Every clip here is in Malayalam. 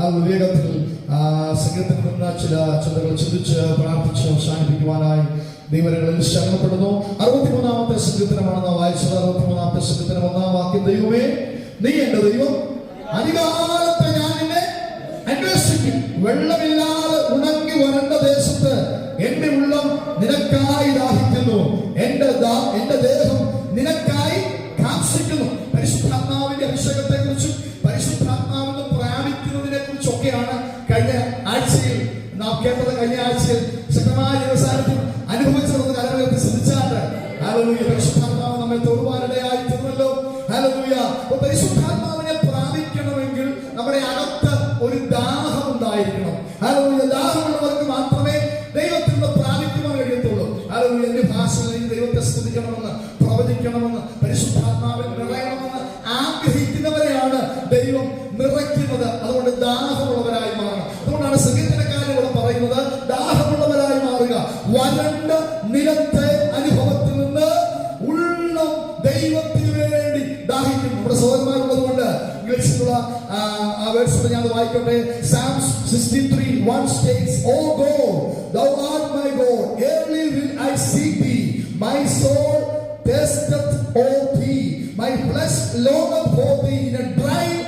ആ വിവേകത്തിൽ സംഗീതത്തിൽ ചില ചിന്തകൾ ചിന്തിച്ച് പ്രാർത്ഥിച്ച് അവസാനിപ്പിക്കുവാനായി ദൈവങ്ങളിൽ ശരണപ്പെടുന്നു. അറുപത്തിമൂന്നാമത്തെ സംഗീതനമാണ് നാം വായിച്ചത്. അറുപത്തിമൂന്നാമത്തെ സംഗീതനം ഒന്നാം വാക്യം. ദൈവമേ നീ എന്റെ ദൈവം. അധികാലത്തെ ഞാൻ നിന്നെ അന്വേഷിക്കും. വെള്ളമില്ലാതെ ഉണങ്ങി വരണ്ട ദേശത്ത് എന്റെ ഉള്ളം നിനക്കായി ദാഹിക്കുന്നു. എന്റെ എന്റെ ദേഹം നിനക്കായി ഒക്കെയാണ് കഴിഞ്ഞ ആഴ്ചയിൽ നാം കേട്ടത് കഴിഞ്ഞ ആഴ്ചയിൽ ശക്തമായ അതുകൊണ്ടാണ് സംഗീതക്കാരൻ ഇവിടെ പറയുന്നത് ദാഹമുള്ളവരായി മാറുക. വരണ്ട നിലത്തെ അനുഭവത്തിൽ നിന്ന് ഉള്ളം ദൈവത്തിന് വേണ്ടി ദാഹിക്കും. നമ്മുടെ സഹോദരന്മാരുള്ളത് കൊണ്ട് ആ, വേർഡ്സ് ഞാൻ വായിക്കട്ടെ. Psalms 63 1 states oh god go art my god. Early will i seek thee. My soul thirsteth for thee. My my longeth for thee the in a and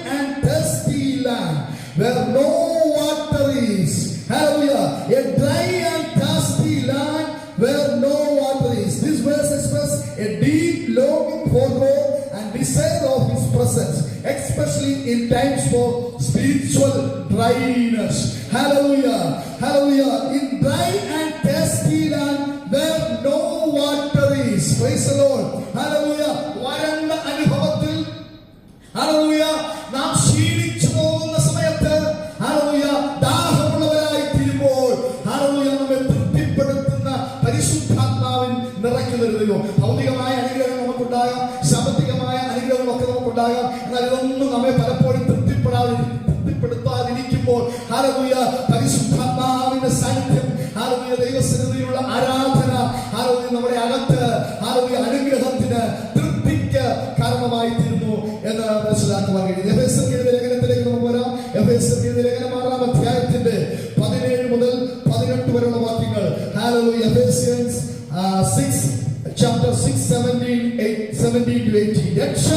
six chapter six seventeen seventeen to eighteen രക്ഷ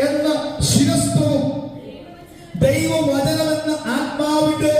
എന്ന ശിരസ്ത്രവും ദൈവവചനമെന്ന ആത്മാവിന്റെ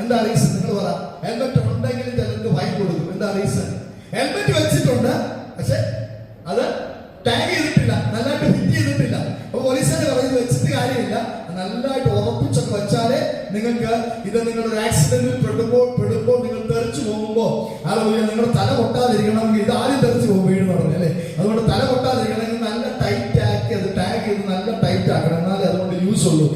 എന്താ റീസൺ നിങ്ങൾ പറ. ഹെൽമെറ്റ് ഉണ്ടെങ്കിൽ ചിലർക്ക് ഫൈൻ കൊടുക്കും. എന്താ റീസൺ ഹെൽമെറ്റ് വെച്ചിട്ടുണ്ട് പക്ഷെ അത് ടാഗ് ചെയ്തിട്ടില്ല. നല്ലതായിട്ട് ഫിറ്റ് ചെയ്തിട്ടില്ല. അപ്പൊ പോലീസുകാർ പറയുന്നത് വെച്ചിട്ട് കാര്യമില്ല. നല്ലതായിട്ട് ഉറപ്പിച്ചൊക്കെ വെച്ചാലേ നിങ്ങൾക്ക് ഇത് നിങ്ങളൊരു ആക്സിഡന്റിൽ പെടുമ്പോൾ പെടുമ്പോൾ നിങ്ങൾ തെറിച്ചു പോകുമ്പോൾ അതുപോലെ നിങ്ങളുടെ തല പൊട്ടാതിരിക്കണമെങ്കിൽ ഇത് ആദ്യം തെറിച്ചു പോകും വീട് പറഞ്ഞു അല്ലേ? അതുകൊണ്ട് തല പൊട്ടാതിരിക്കണമെങ്കിൽ നല്ല ടൈറ്റ് ആക്കി അത് ടാഗ് ചെയ്ത് നല്ല ടൈറ്റ് ആക്കണം. എന്നാലേ അതുകൊണ്ട് യൂസ് ഉള്ളൂ.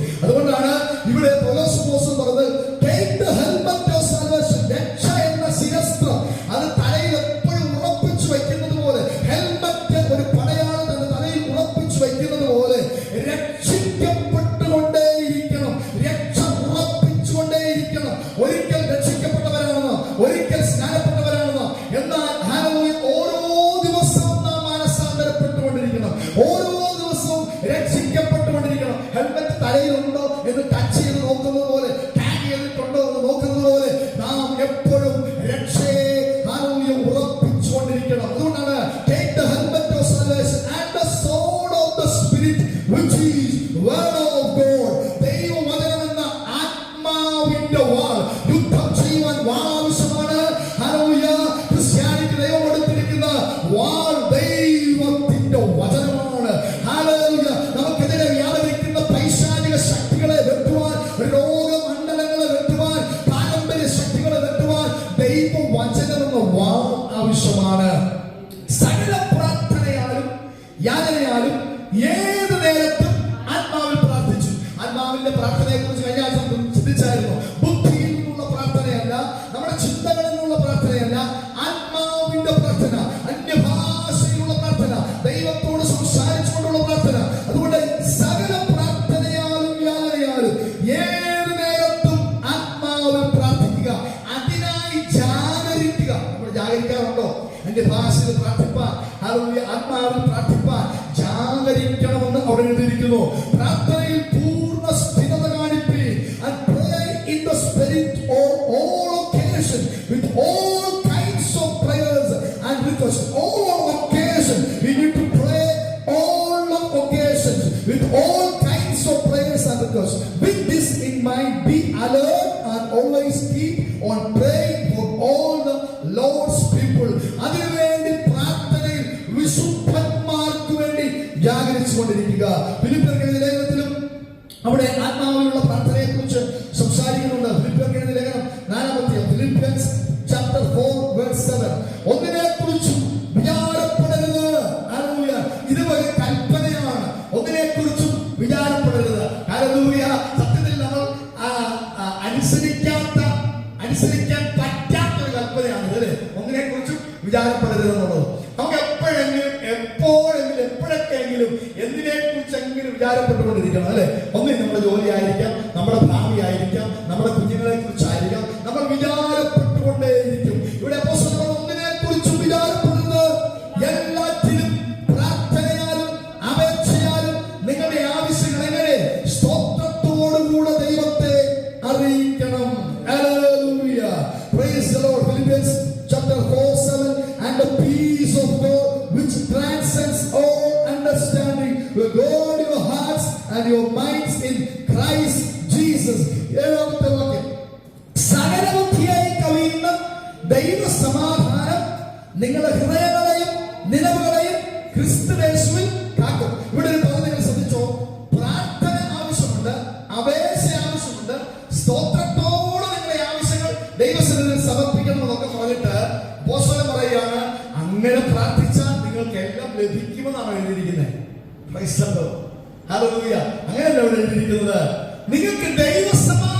വചനമെന്ന വാവ് ആവശ്യമാണ്. സകല പ്രാർത്ഥനയാലും യാതനയാലും നിന്റെ ഭാഷയിൽ പ്രാർത്ഥിപ്പാൻ ആത്മാവിൽ പ്രാർത്ഥിപ്പാൻ ജാഗരിക്കണമെന്ന് അവിടെ എഴുതിയിരിക്കുന്നു. പ്രാർത്ഥന ഒമ്പതിനാണ് അല്ലെ? ഒന്നിനെ കുറിച്ചും വിചാരപ്പെടരുത് എന്നുള്ളത് നമുക്ക് എപ്പോഴെങ്കിലും എപ്പോഴെങ്കിലും എപ്പോഴൊക്കെ എങ്കിലും എന്തിനെ കുറിച്ചെങ്കിലും വിചാരപ്പെട്ടുകൊണ്ടിരിക്കണം അല്ലെ? ഒന്നിൽ നമ്മുടെ ജോലി ആയിരിക്കാം നമ്മുടെ ഭാവി ആയിരിക്കാം your minds in Christ Jesus. ഏഴാമത്തെ വാക്യം. സകലബുദ്ധിയായി കവിയുന്ന ദൈവ സമാധാനം നിങ്ങളുടെ ഹൃദയങ്ങളെയും നിലവുകളെയും ക്രിസ്തുവേശുവിൽ കാക്കും. ഇവിടെ ഒരു പദം നിങ്ങൾ ശ്രദ്ധിച്ചോ? പ്രാർത്ഥന ആവശ്യമുണ്ട് അപേക്ഷ ആവശ്യമുണ്ട് സ്തോത്രത്തോടെ നിങ്ങളുടെ ആവശ്യങ്ങൾ ദൈവസന്നിധിയിൽ സമർപ്പിക്കണമെന്നൊക്കെ പറഞ്ഞിട്ട് പോസ്റ്റലം പറയുകയാണ് അങ്ങനെ പ്രാർത്ഥിച്ചാൽ നിങ്ങൾക്ക് എല്ലാം ലഭിക്കുമെന്നാണ് എഴുതിയിരിക്കുന്നത്. ക്രൈസ്തവ അങ്ങനെ എഴുതിയിരിക്കുന്നത്? നിങ്ങൾക്ക് ദൈവസഭ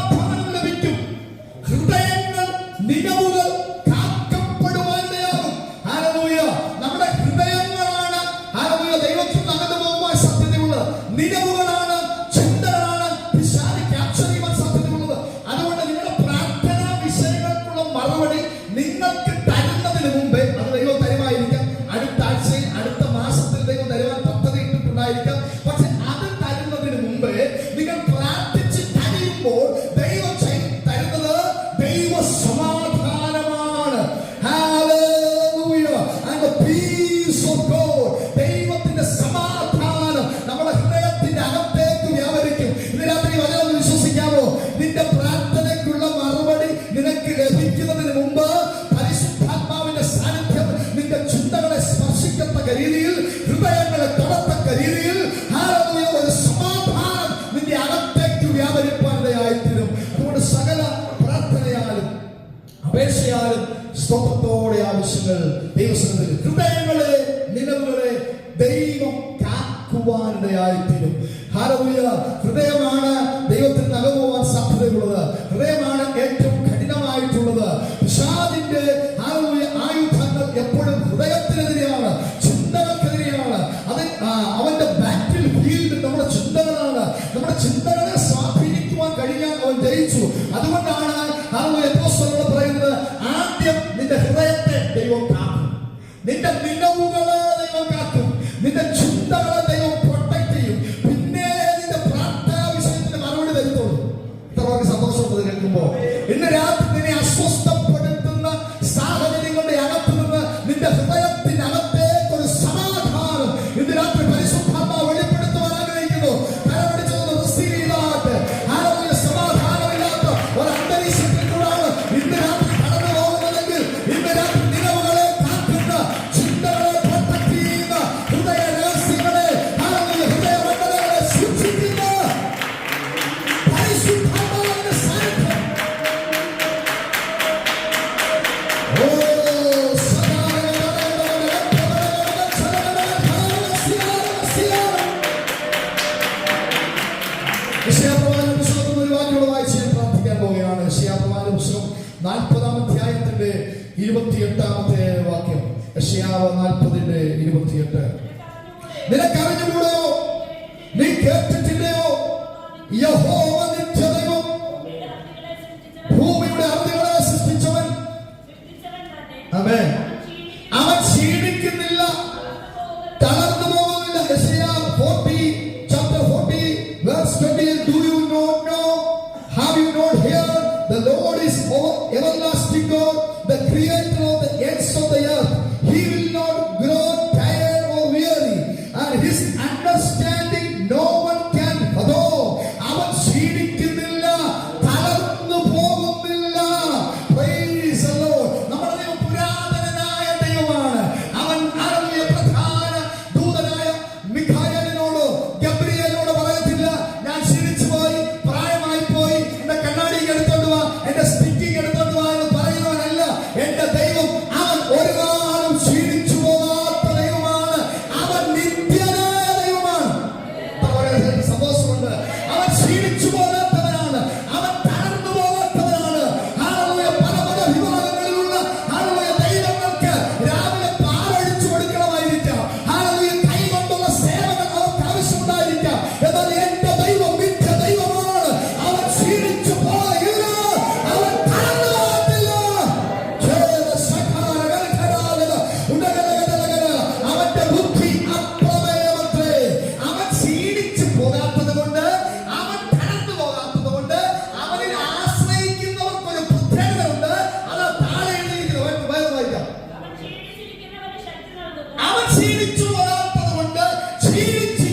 Sim.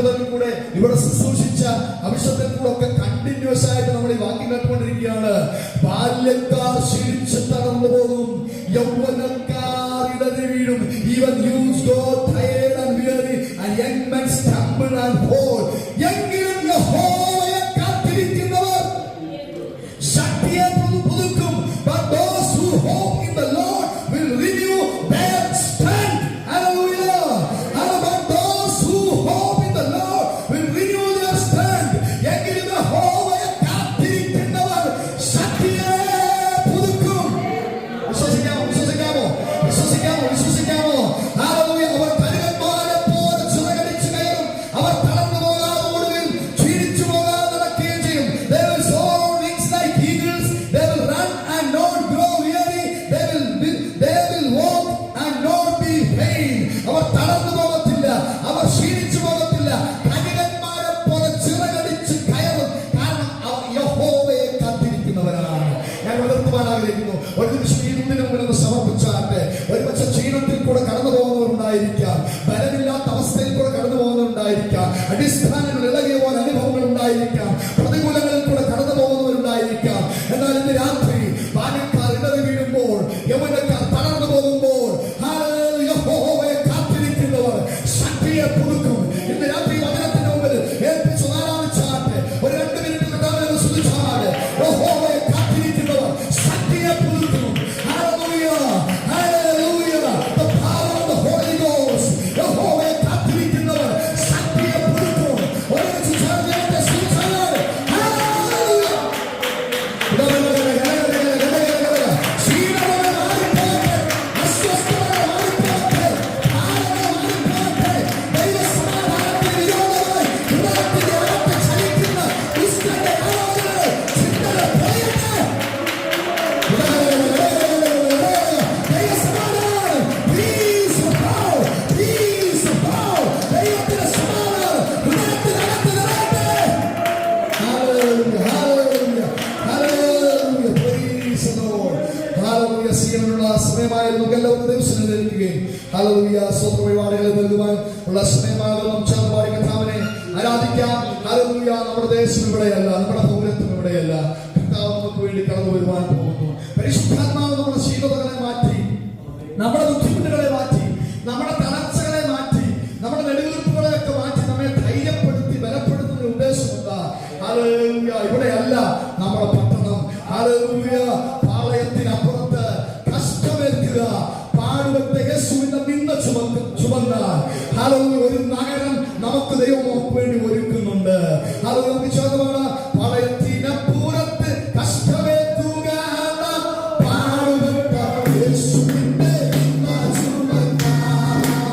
അത്ഭുതത്തിൽ കൂടെ ഇവിടെ ശുശ്രൂഷിച്ച അഭിഷത്തിൽ കൂടെ ഒക്കെ കണ്ടിന്യൂസ് ആയിട്ട് നമ്മൾ ഈ വാക്യം കേട്ടുകൊണ്ടിരിക്കുകയാണ്. ബാല്യക്കാർ ശീലിച്ച് നമ്മൾ പോകും. യൗവനക്കാർ ക്ഷീണത്തിൽ കൂടെ കടന്നു പോകുന്നവരുണ്ടായിരിക്കാം ബലമില്ലാത്ത അവസ്ഥയിൽ കൂടെ കടന്നു പോകുന്നവരുണ്ടായിരിക്കാം അടിസ്ഥാന ഉള്ള സമയമാകുന്നു ആരാധിക്കാം. നമ്മുടെ ദേശം ഇവിടെയല്ല. നമ്മുടെ